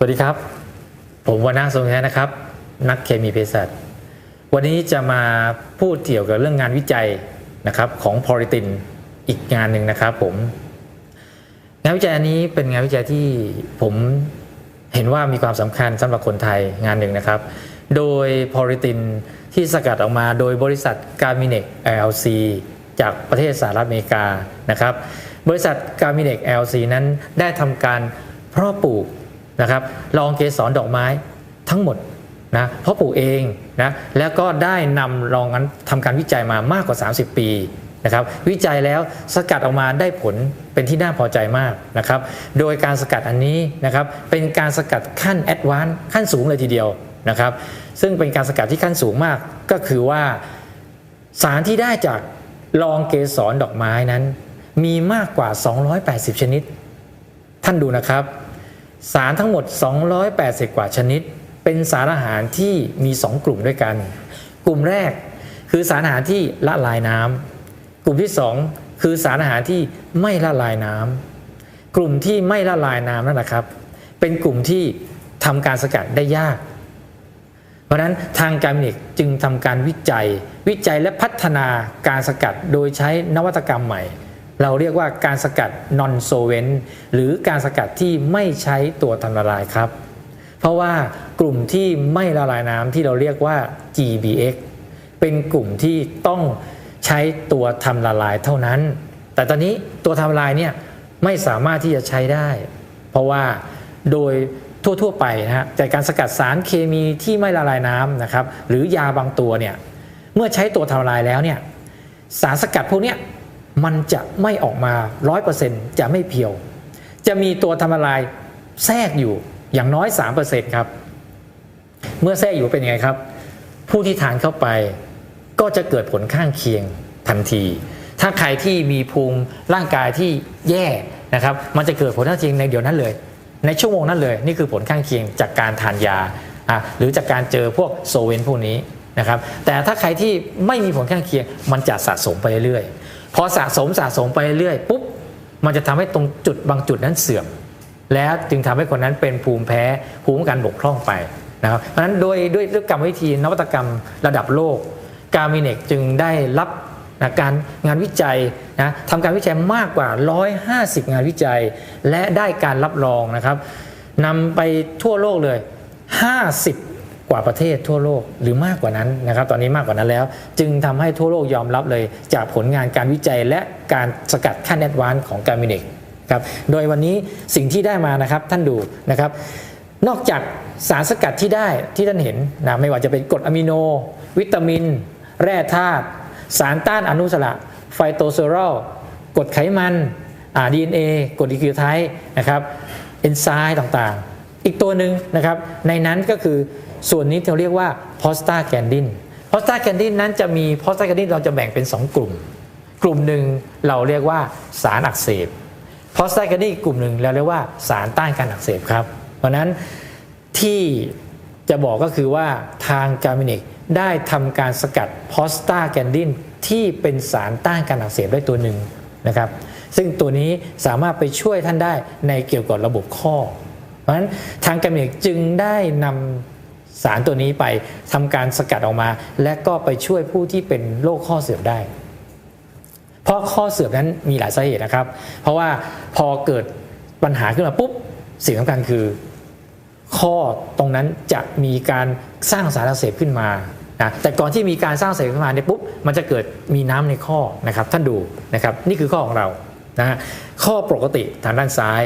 สวัสดีครับ ผมวรรณะทรงแท้นะครับ นักเคมีเภสัชวันนี้จะมาพูดเกี่ยวกับเรื่องงานวิจัยนะครับของพอริตินอีกงานหนึ่งนะครับผม งานวิจัยอันนี้เป็นงานวิจัยที่ผมเห็นว่ามีความสำคัญสำหรับคนไทยงานหนึ่งนะครับ โดยพอริตินที่สกัดออกมาโดยบริษัทกา m มิเนก LLC จากประเทศสหรัฐอเมริกานะครับ บริษัทกา m มิเนก LLC นั้นได้ทำการเพาะปลูก นะครับลองเกสรดอกไม้ทั้งหมดนะเพาะปลูกเองนะแล้วก็ได้นำลองนั้นทำการวิจัยมามากกว่า 30 ปีนะครับวิจัยแล้วสกัดออกมาได้ผลเป็นที่น่าพอใจมากนะครับโดยการสกัดอันนี้นะครับเป็นการสกัดขั้นแอดวานซ์ขั้นสูงเลยทีเดียวนะครับซึ่งเป็นการสกัดที่ขั้นสูงมากก็คือว่าสารที่ได้จากรองเกสรดอกไม้นั้น มีมากกว่า 280 ชนิด ท่านดูนะครับ สารทั้งหมด 280 กว่าชนิด เป็นสารอาหารที่มี 2 กลุ่มด้วยกัน กลุ่มแรกคือสารอาหารที่ละลายน้ำกลุ่มที่ 2 คือสารอาหารที่ไม่ละลายน้ำกลุ่มที่ไม่ละลายน้ำนั่นแหละครับ เป็นกลุ่มที่ทำการสกัดได้ยาก เพราะนั้นทางการมินิกจึงทำการวิจัย วิจัยและพัฒนาการสกัดโดยใช้นวัตกรรมใหม่ เราเรียกว่าการสกัด non solvent หรือการสกัดที่ไม่ใช้ตัวทำละลายครับ เพราะว่ากลุ่มที่ไม่ละลายน้ำที่เราเรียกว่า GBX เป็นกลุ่มที่ต้องใช้ตัวทำละลายเท่านั้น แต่ตอนนี้ตัวทำละลายเนี่ยไม่สามารถที่จะใช้ได้ เพราะว่าโดยทั่วๆไปนะฮะจากการสกัดสารเคมีที่ไม่ละลายน้ำนะครับ หรือยาบางตัวเนี่ยเมื่อใช้ตัวทำละลายแล้วเนี่ยสารสกัดพวกเนี้ย มันจะไม่ออกมา 100%จะไม่เพียว จะมีตัวทำละลายแทรกอยู่อย่างน้อย 3%ครับ เมื่อแทรกอยู่เป็นยังไงครับ ผู้ที่ทานเข้าไปก็จะเกิดผลข้างเคียงทันที ถ้าใครที่มีภูมิร่างกายที่แย่นะครับ มันจะเกิดผลข้างเคียงในเดี๋ยวนั้นเลย ในชั่วโมงนั้นเลย นี่คือผลข้างเคียงจากการทานยา หรือจากการเจอพวกโซเวนพวกนี้นะครับ แต่ถ้าใครที่ไม่มีผลข้างเคียง มันจะสะสมไปเรื่อยๆ พอสะสมสะสมไปเรื่อยปุ๊บมันจะทำให้ตรงจุดบางจุดนั้นเสื่อม แล้วจึงทำให้คนนั้นเป็นภูมิแพ้ภูมิคุ้มกันบกพร่องไปนะครับเพราะฉะนั้นโดยด้วยด้วยกรรมวิธีนวัตกรรมระดับโลก กามิเนกจึงได้รับนะการงานวิจัยนะทำการวิจัยมากกว่า 150 งานวิจัย และได้การรับรองนะครับนำไปทั่วโลกเลย 50 กว่าประเทศทั่วโลกหรือมากกว่านั้นนะครับ ตอนนี้มากกว่านั้นแล้ว จึงทำให้ทั่วโลกยอมรับเลย จากผลงานการวิจัยและการสกัดขั้นแอดวานซ์ของกามิเนกครับโดยวันนี้สิ่งที่ได้มานะครับท่านดูนะครับ นอกจากสารสกัดที่ได้ที่ท่านเห็นนะไม่ว่าจะเป็นกรดอะมิโน วิตามิน แร่ธาตุสารต้านอนุสระไฟโตเซอรอลกรดไขมันดีเอ็นเอกรดดีคิวไทนะครับเอนไซม์ต่างๆ อีกตัวหนึ่งนะครับในนั้นก็คือ ส่วนนี้เราเรียกว่าโพสตาแกนดินโพสตาแกนดินนั้นจะมีโพสตาแกนดินเราจะแบ่งเป็น 2 กลุ่ม กลุ่มหนึ่งเราเรียกว่าสารอักเสบโพสไตแกนนี่กลุ่มหนึ่งเราเรียกว่าสารต้านการอักเสบครับ เพราะนั้นที่จะบอกก็คือว่าทางกามินิกได้ทำการสกัดโพสตาแกนดินที่เป็นสารต้านการอักเสบได้ตัวหนึ่งนะครับซึ่งตัวนี้สามารถไปช่วยท่านได้ในเกี่ยวกับระบบข้อ เพราะฉะนั้นทางกามินิกจึงได้นำ สารตัวนี้ไปทำการสกัดออกมา และก็ไปช่วยผู้ที่เป็นโรคข้อเสื่อมได้ เพราะข้อเสื่อมนั้นมีหลายสาเหตุนะครับ เพราะว่าพอเกิดปัญหาขึ้นมาปุ๊บสิ่งสำคัญคือ ข้อตรงนั้นจะมีการสร้างสารเสบขึ้นมานะแต่ก่อนที่มีการสร้างเสบขึ้นมาเนี่ยปุ๊บมันจะเกิดมีน้ำในข้อนะครับ ท่านดูนะครับ นี่คือข้อของเรานะข้อปกติทางด้านซ้าย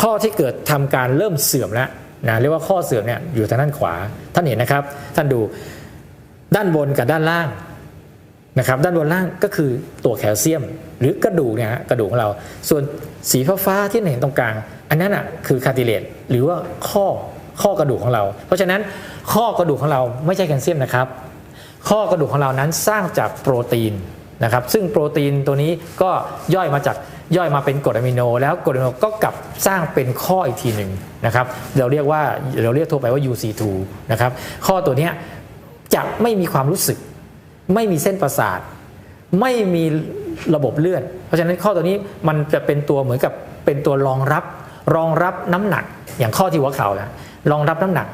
ข้อที่เกิดทำการเริ่มเสื่อมแล้ว นะเรียกว่าข้อเสื่อมเนี่ยอยู่ทางด้านขวาท่านเห็นนะครับ ท่านดูด้านบนกับด้านล่างนะครับด้านบนล่างก็คือตัวแคลเซียม หรือกระดูกเนี่ยฮะกระดูกของเรา ส่วนสีฟ้าๆที่เห็นตรงกลาง อันนั้นอะคือคาร์ติเลตหรือว่าข้อข้อกระดูกของเรา เพราะฉะนั้นข้อกระดูกของเราไม่ใช่แคลเซียมนะครับ ข้อกระดูกของเรานั้นสร้างจากโปรตีนนะครับซึ่งโปรตีนตัวนี้ก็ย่อยมาจาก ย่อยมาเป็นกรดอะมิโน แล้วกรดอะมิโนก็กลับสร้างเป็นข้ออีกทีหนึ่งนะครับเราเรียกว่าเราเรียกทั่วไปว่า UC2 นะครับข้อตัวนี้จะไม่มีความรู้สึก ไม่มีเส้นประสาท ไม่มีระบบเลือด เพราะฉะนั้นข้อตัวนี้มันจะเป็นตัวเหมือนกับเป็นตัวรองรับ รองรับน้ำหนักอย่างข้อที่หัวเข่านะรองรับน้ำหนัก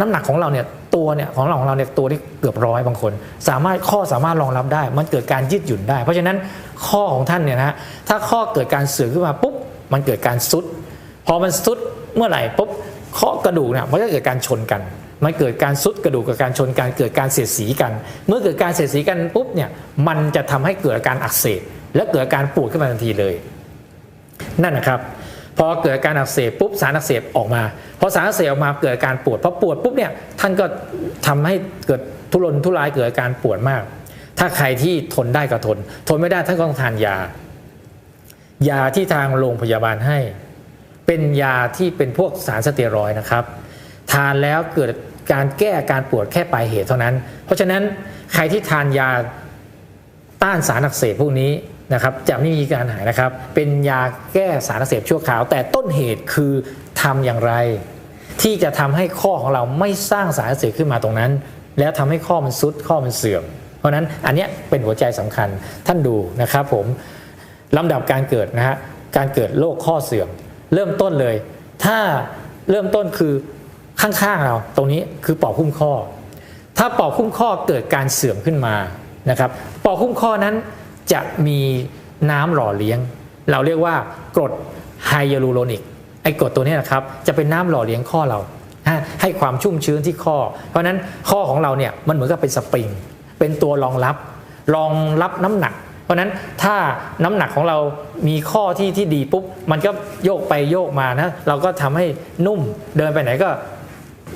น้ำหนักของเราเนี่ยตัวเนี่ยของเราของเราเนี่ยตัวที่เกือบร้อยบางคน สามารถข้อสามารถรองรับได้ มันเกิดการยืดหยุ่นได้ เพราะฉะนั้นข้อของท่านเนี่ยนะฮะถ้าข้อเกิดการเสื่อมขึ้นมาปุ๊บมันเกิดการซุดพอมันซุดเมื่อไหร่ปุ๊บข้อกระดูกเนี่ยมันก็เกิดการชนกันมันเกิดการซุดกระดูกกับการชนกันเกิดการเสียดสีกัน เมื่อเกิดการเสียดสีกันปุ๊บเนี่ยมันจะทำให้เกิดอาการอักเสบและเกิดอาการปวดขึ้นมาทันทีเลย นั่นนะครับ พอเกิดการอักเสบปุ๊บสารอักเสบออกมาพอสารอักเสบออกมาเกิดการปวดพอปวดปุ๊บเนี่ยท่านก็ทำให้เกิดทุรนทุรายเกิดการปวดมาก ถ้าใครที่ทนได้ก็ทน ทนไม่ได้ท่านก็ต้องทานยา ยาที่ทางโรงพยาบาลให้ เป็นยาที่เป็นพวกสารสเตียรอยนะครับ ทานแล้วเกิดการแก้การปวดแค่ปลายเหตุเท่านั้น เพราะฉะนั้นใครที่ทานยาต้านสารอักเสบพวกนี้ นะครับจะไม่มีการหายนะครับ เป็นยาแก้สารเสบชั่วคราว แต่ต้นเหตุคือทำอย่างไร ที่จะทำให้ข้อของเราไม่สร้างสารเสบขึ้นมาตรงนั้น แล้วทำให้ข้อมันซุดข้อมันเสื่อม เพราะนั้นอันนี้เป็นหัวใจสำคัญท่านดูนะครับผมลำดับการเกิดนะฮะการเกิดโรคข้อเสื่อม เริ่มต้นเลย ถ้าเริ่มต้นคือข้างๆเราตรงนี้คือปอกหุ้มข้อ ถ้าปอกหุ้มข้อเกิดการเสื่อมขึ้นมานะครับปอกหุ้มข้อนั้น จะมีน้ำหล่อเลี้ยง เราเรียกว่ากรดไฮยาลูโรนิกไอ้กรดตัวนี้นะครับจะเป็นน้ำหล่อเลี้ยงข้อเราให้ความชุ่มชื้นที่ข้อ เพราะนั้นข้อของเราเนี่ยมันเหมือนกับเป็นสปริง เป็นตัวรองรับรองรับน้ำหนัก เพราะนั้นถ้าน้ำหนักของเรามีข้อที่ที่ดีปุ๊บมันก็โยกไปโยกมานะเราก็ทำให้นุ่มเดินไปไหนก็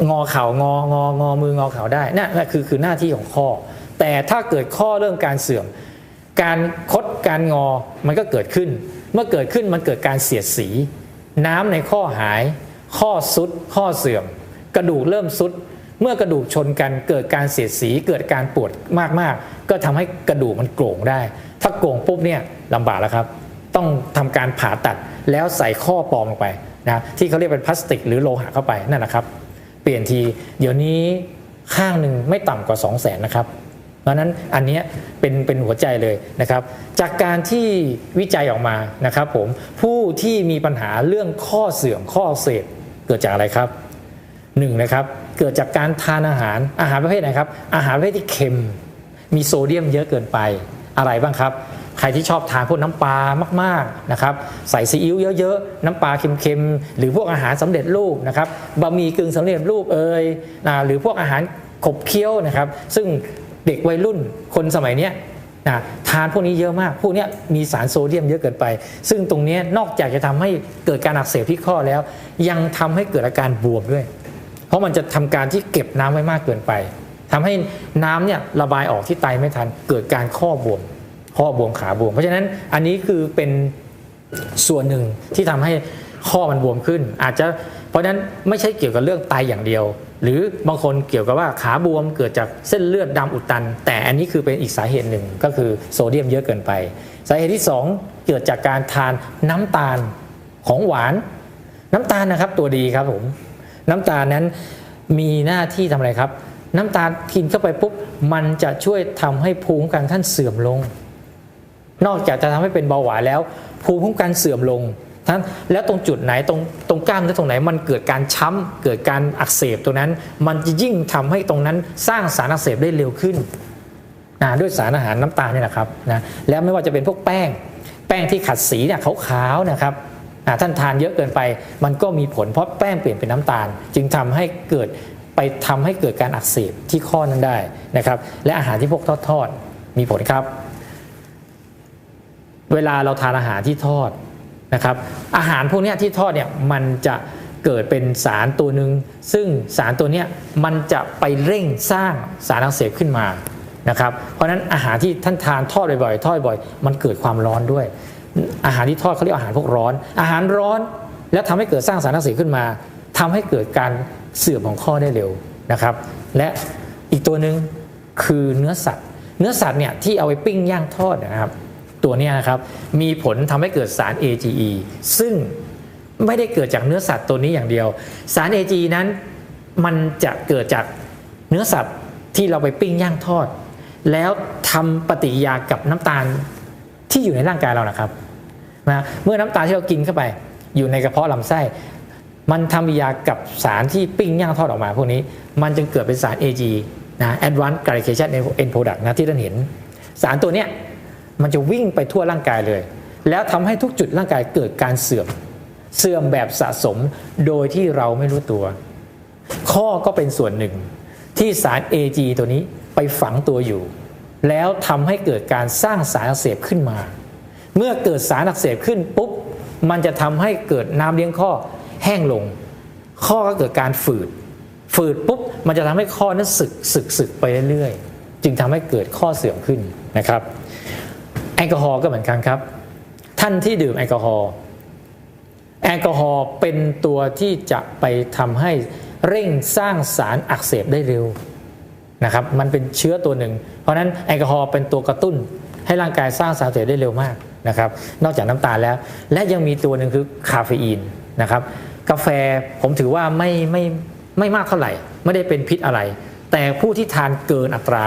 งอเข่างององอมืองอเข่าได้นั่นคือคือหน้าที่ของข้อ แต่ถ้าเกิดข้อเริ่มการเสื่อม การคดการงอมันก็เกิดขึ้น เมื่อเกิดขึ้นมันเกิดการเสียดสี น้ำในข้อหาย ข้อซุด ข้อเสื่อม กระดูกเริ่มซุด เมื่อกระดูกชนกันเกิดการเสียดสี เกิดการปวดมากๆ ก็ทำให้กระดูกมันโกร่งได้ ถ้าโกร่งปุ๊บเนี่ยลำบากแล้วครับ ต้องทำการผ่าตัดแล้วใส่ข้อปลอมลงไปนะที่เขาเรียกเป็นพลาสติก หรือโลหะเข้าไปนั่นนะครับ เปลี่ยนทีเดี๋ยวนี้ข้างหนึ่งไม่ต่ำกว่า 2 0 0แสนนะครับ เพราะนั้นอันนี้เป็นเป็นหัวใจเลยนะครับ จากการที่วิจัยออกมานะครับผมผู้ที่มีปัญหาเรื่องข้อเสื่อมข้อเสพเกิดจากอะไรครับหนึ่งนะครับเกิดจากการทานอาหารอาหารประเภทไหนครับอาหารประเภทที่เค็ม มีโซเดียมเยอะเกินไปอะไรบ้างครับใครที่ชอบทานพวกน้ำปลามากๆนะครับใส่ซีอิ๊วเยอะๆ น้ำปลาเค็มๆ หรือพวกอาหารสำเร็จรูปนะครับบะหมี่กึ่งสำเร็จรูปเอ่ยหรือพวกอาหารขบเคี้ยวนะครับ ซึ่ง เด็กวัยรุ่นคนสมัยนี้นะทานพวกนี้เยอะมาก พวกนี้มีสารโซเดียมเยอะเกินไป ซึ่งตรงนี้นอกจากจะทำให้เกิดการอักเสบที่ข้อแล้ว ยังทำให้เกิดอาการบวมด้วย เพราะมันจะทำการที่เก็บน้ำไว้มากเกินไปทำให้น้ำเนี่ยระบายออกที่ไตไม่ทัน เกิดการข้อบวม ข้อบวมขาบวม เพราะฉะนั้นอันนี้คือเป็นส่วนหนึ่งที่ทำให้ข้อมันบวมขึ้น อาจจะ เพราะนั้นไม่ใช่เกี่ยวกับเรื่องไตอย่างเดียว หรือบางคนเกี่ยวกับว่าขาบวมเกิดจากเส้นเลือดดำอุดตัน แต่อันนี้คือเป็นอีกสาเหตุหนึ่งก็คือโซเดียมเยอะเกินไป สาเหตุที่ 2 เกิดจากการทานน้ำตาลของหวาน น้ำตาลนะครับตัวดีครับผมน้ำตาลนั้นมีหน้าที่ทำอะไรครับ น้ำตาลกินเข้าไปปุ๊บมันจะช่วยทำให้ภูมิคุ้มกันท่านเสื่อมลง นอกจากจะทำให้เป็นเบาหวานแล้ว ภูมิคุ้มกันเสื่อมลง ทั้งแล้วตรงจุดไหนตรงตรงกล้ามเนื้อตรงไหนมันเกิดการช้ำเกิดการอักเสบตรงนั้น มันจะยิ่งทำให้ตรงนั้นสร้างสารอักเสบได้เร็วขึ้นนะด้วยสารอาหารน้ำตาลนี่แหละครับนะแล้วไม่ว่าจะเป็นพวกแป้ง แป้งที่ขัดสีเนี่ยขาวๆนะครับอ่าท่านทานเยอะเกินไป มันก็มีผลเพราะแป้งเปลี่ยนเป็นน้ำตาล จึงทำให้เกิดไปทำให้เกิดการอักเสบที่ข้อนั้นได้นะครับ และอาหารที่พวกทอดๆมีผลครับ เวลาเราทานอาหารที่ทอด นะครับอาหารพวกนี้ที่ทอดเนี่ยมันจะเกิดเป็นสารตัวหนึ่งซึ่งสารตัวนี้มันจะไปเร่งสร้างสารอักเสบขึ้นมานะครับเพราะฉะนั้นอาหารที่ท่านทานทอดบ่อยๆทอดบ่อย มันเกิดความร้อนด้วย อาหารที่ทอดเขาเรียกอาหารพวกร้อน อาหารร้อนแล้วทำให้เกิดสร้างสารอักเสบขึ้นมาทำให้เกิดการเสื่อมของข้อได้เร็วนะครับ และอีกตัวหนึ่งคือเนื้อสัตว์ เนื้อสัตว์เนี่ยที่เอาไปปิ้งย่างทอดนะครับ ตัวนี้นะครับมีผลทำให้เกิดสาร AGE ซึ่งไม่ได้เกิดจากเนื้อสัตว์ตัวนี้อย่างเดียว สาร AGE นั้นมันจะเกิดจากเนื้อสัตว์ที่เราไปปิ้งย่างทอด แล้วทำปฏิกิริยากับน้ำตาลที่อยู่ในร่างกายเรานะครับนะเมื่อน้ำตาลที่เรากินเข้าไป อยู่ในกระเพาะลำไส้ มันทำปฏิกิริยากับสารที่ปิ้งย่างทอดออกมา พวกนี้มันจึงเกิดเป็นสาร AGE นะ Advanced Glycation End Product นะที่ท่านเห็น สารตัวเนี้ย มันจะวิ่งไปทั่วร่างกายเลย แล้วทำให้ทุกจุดร่างกายเกิดการเสื่อม เสื่อมแบบสะสมโดยที่เราไม่รู้ตัว ข้อก็เป็นส่วนหนึ่ง ที่สาร AG ตัวนี้ไปฝังตัวอยู่ แล้วทำให้เกิดการสร้างสารอักเสบขึ้นมา เมื่อเกิดสารอักเสบขึ้นปุ๊บมันจะทำให้เกิดน้ำเลี้ยงข้อแห้งลง ข้อก็เกิดการฝืด ฝืดปุ๊บมันจะทำให้ข้อนั้นสึกสึกสึกไปเรื่อยๆ จึงทำให้เกิดข้อเสื่อมขึ้นนะครับ กอฮอล์ก็เหมือนกันครับ ท่านที่ดื่มแอลกอฮอล์แอลกอฮอล์เป็นตัวที่จะไปทำให้เร่งสร้างสารอักเสบได้เร็วนะครับ มันเป็นเชื้อตัวหนึ่ง เพราะฉะนั้นแอลกอฮอล์เป็นตัวกระตุ้น ให้ร่างกายสร้างสารอักเสบได้เร็วมากนะครับ นอกจากน้ำตาลแล้ว และยังมีตัวหนึ่งคือคาเฟอีนนะครับ กาแฟผมถือว่าไม่ไม่ไม่มากเท่าไหร่ ไม่ได้เป็นพิษอะไร แต่ผู้ที่ทานเกินอัตรา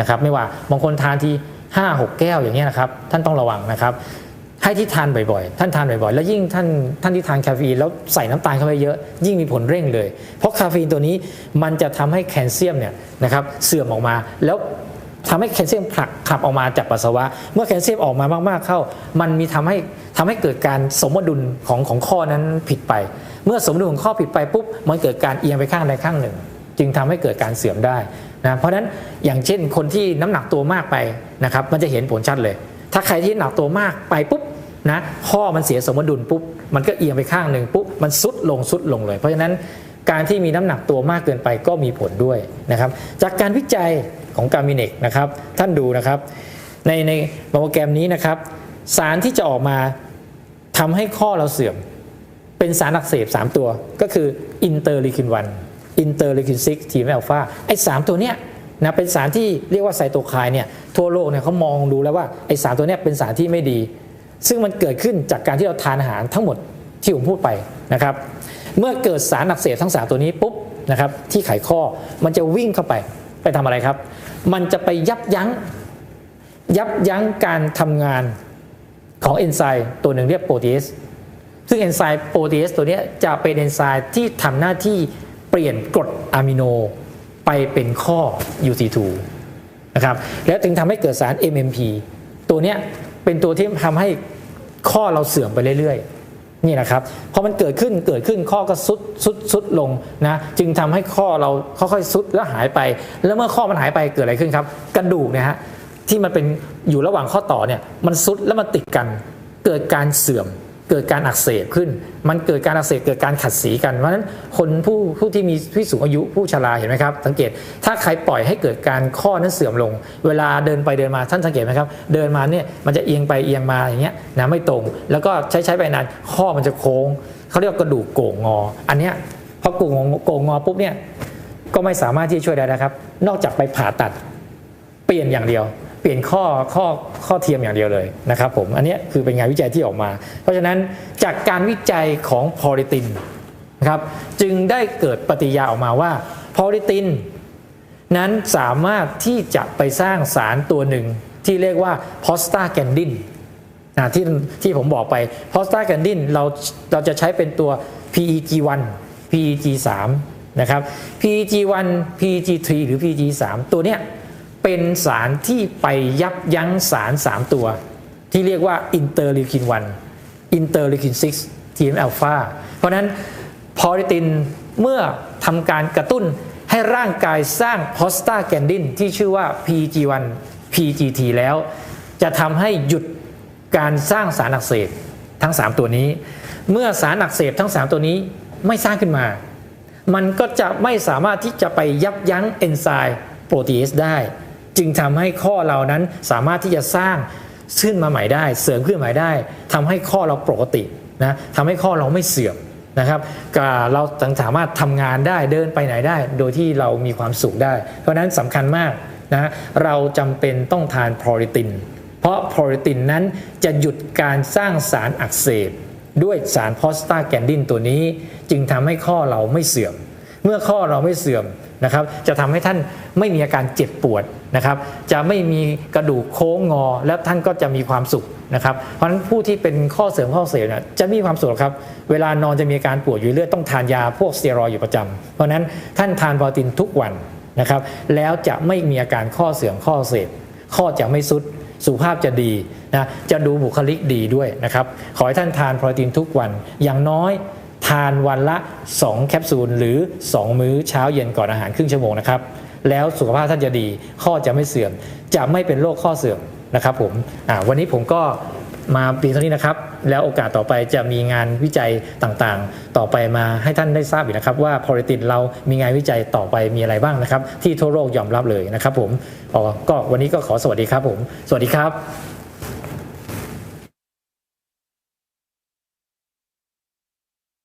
นะครับ ไม่ว่าบางคนทานที่ 5 6 แก้วอย่างเงี้ยนะครับท่านต้องระวังนะครับให้ที่ทานบ่อยๆ ท่านทานบ่อยๆ แล้วยิ่งท่านท่านที่ทานคาเฟอีนแล้วใส่น้ำตาลเข้าไปเยอะ ยิ่งมีผลเร่งเลย เพราะคาเฟอีนตัวนี้มันจะทำให้แคลเซียมเนี่ยนะครับเสื่อมออกมา แล้วทำให้แคลเซียมผลักขับออกมาจากปัสสาวะ เมื่อแคลเซียมออกมามากๆเข้า มันมีทำให้ทำให้เกิดการสมดุลของของข้อนั้นผิดไป เมื่อสมดุลของข้อผิดไปปุ๊บ มันเกิดการเอียงไปข้างใดข้างหนึ่ง จึงทำให้เกิดการเสื่อมได้ นะเพราะฉะนั้นอย่างเช่นคนที่น้ำหนักตัวมากไปนะครับมันจะเห็นผลชัดเลย ถ้าใครที่หนักตัวมากไปปุ๊บนะข้อมันเสียสมดุลปุ๊บมันก็เอียงไปข้างหนึ่งปุ๊บมันซุดลงซุดลงเลย เพราะฉะนั้นการที่มีน้ำหนักตัวมากเกินไปก็มีผลด้วยนะครับ จากการวิจัยของการมิเนกนะครับ ท่านดูนะครับ ในในโปรแกรมนี้นะครับ สารที่จะออกมาทำให้ข้อเราเสื่อม เป็นสารอักเสบ 3 ตัวก็คืออินเตอร์ลีคิน1 อินเตอร์เลีคิน6ทีมอัลฟาไอ้สตัวเนี้ยนะเป็นสารที่เรียกว่าไซโตไคน์เนี่ยทั่วโลกเนี่ยเขามองดูแล้วว่าไอ้สารตัวเนี้ยเป็นสารที่ไม่ดี ซึ่งมันเกิดขึ้นจากการที่เราทานอาหารทั้งหมดที่ผมพูดไปนะครับเมื่อเกิดสารอักเสบทั้งสามตัวนี้ปุ๊บนะครับที่ไขข้อมันจะวิ่งเข้าไปไปทำอะไรครับ มันจะไปยับยั้งยับยั้งการทำงานของเอนไซม์ตัวหนึ่งเรียกโปรตีเอสซึ่งเอนไซม์โปรตีเอสตัวนี้จะเป็นเอนไซม์ที่ทำหน้าที่ เปลี่ยนกรดอะมิโนไปเป็นข้อ UC2 นะครับแล้วจึงทำให้เกิดสาร MMP ตัวเนี้ยเป็นตัวที่ทำให้ข้อเราเสื่อมไปเรื่อยๆนี่นะครับพอมันเกิดขึ้นเกิดขึ้นข้อก็สุดสุดสุดลงนะจึงทำให้ข้อเราค่อยๆสุดแล้วหายไป แล้วเมื่อข้อมันหายไปเกิดอะไรขึ้นครับ กระดูกเนี่ยฮะที่มันเป็นอยู่ระหว่างข้อต่อเนี่ยมันซุดแล้วมันติดกันเกิดการเสื่อม เกิดการอักเสบขึ้น มันเกิดการอักเสบเกิดการขัดสีกัน เพราะฉะนั้นคนผู้ผู้ที่มีผู้สูงอายุผู้ชราเห็นไหมครับสังเกตถ้าใครปล่อยให้เกิดการข้อนั้นเสื่อมลง เวลาเดินไปเดินมาท่านสังเกตไหมครับ เดินมาเนี่ยมันจะเอียงไปเอียงมาอย่างเงี้ยนะไม่ตรง แล้วก็ใช้ใช้ไปนานข้อมันจะโค้งเขาเรียกว่ากระดูกโก่งงอ อันเนี้ยพอโก่งงอโก่งงอปุ๊บเนี่ยก็ไม่สามารถที่จะช่วยได้นะครับ นอกจากไปผ่าตัดเปลี่ยนอย่างเดียว เปลี่ยนข้อข้อข้อเทียมอย่างเดียวเลยนะครับผมอันนี้คือเป็นงานวิจัยที่ออกมา เพราะฉะนั้นจากการวิจัยของพอลิตินนะครับจึงได้เกิดปฏิยาออกมาว่าพอลิติน นั้นสามารถที่จะไปสร้างสารตัวหนึ่งที่เรียกว่าพอสตาแกนดินนะที่ที่ผมบอกไปพอสตาแกนดินเราเราจะใช้เป็นตัว PEG1 PEG3 นะครับ PEG1 PEG3 หรือ PEG3 ตัวเนี้ย เป็นสารที่ไปยับยั้งสาร 3 ตัว ที่เรียกว่าอินเตอร์ลิคิน1อินเตอร์ลิคิน6 TNF อัลฟาเพราะนั้นพอลิตินเมื่อทำการกระตุ้นให้ร่างกายสร้างโพสตาแกนดินที่ชื่อว่า PG1 PGT แล้ว จะทำให้หยุดการสร้างสารอักเสบทั้ง 3 ตัวนี้ เมื่อสารอักเสบทั้ง 3 ตัวนี้ไม่สร้างขึ้นมา มันก็จะไม่สามารถที่จะไปยับยั้งเอนไซม์โปรตีเอสได้ จึงทำให้ข้อเรานั้นสามารถที่จะสร้างขึ้นมาใหม่ได้ เสริมขึ้นใหม่ได้ทำให้ข้อเราปกตินะทำให้ข้อเราไม่เสื่อมนะครับก็เราสามารถทำงานได้เดินไปไหนได้ โดยที่เรามีความสุขได้ เพราะฉนั้นสำคัญมากนะเราจำเป็นต้องทานโปรตีนเพราะโปรตีนนั้นจะหยุดการสร้างสารอักเสบด้วยสารโพสตาแกนดินตัวนี้ จึงทำให้ข้อเราไม่เสื่อม เมื่อข้อเราไม่เสื่อม นะครับจะทำให้ท่านไม่มีอาการเจ็บปวดนะครับจะไม่มีกระดูกโค้งงอ แล้วท่านก็จะมีความสุขนะครับเพราะฉะนั้นผู้ที่เป็นข้อเสริมข้อเสียเนี่ยจะมีความสุขครับเวลานอนจะมีอาการปวดอยู่เรื่อยต้องทานยาพวกสเตียรอยอยู่ประจำเพราะนั้นท่านทานโปรตีนทุกวันนะครับแล้วจะไม่มีอาการข้อเสื่อมข้อเสพข้อจะไม่สุดสุขภาพจะดีนะจะดูบุคลิกดีด้วยนะครับขอให้ท่านทานโปรตีนทุกวันอย่างน้อย ทานวันละ 2 แคปซูลหรือ 2 มื้อเช้าเย็นก่อนอาหารครึ่งชั่วโมงนะครับ แล้วสุขภาพท่านจะดี ข้อจะไม่เสื่อม จะไม่เป็นโรคข้อเสื่อมนะครับผมวันนี้ผมก็มาเพียงเท่านี้นะครับ แล้วโอกาสต่อไปจะมีงานวิจัยต่างๆ ต่อไปมาให้ท่านได้ทราบอีกนะครับ ว่าพอริตินเรามีงานวิจัยต่อไปมีอะไรบ้างนะครับ ที่ทั่วโลกยอมรับเลยนะครับผมอ๋อก็วันนี้ก็ขอสวัสดีครับผม สวัสดีครับ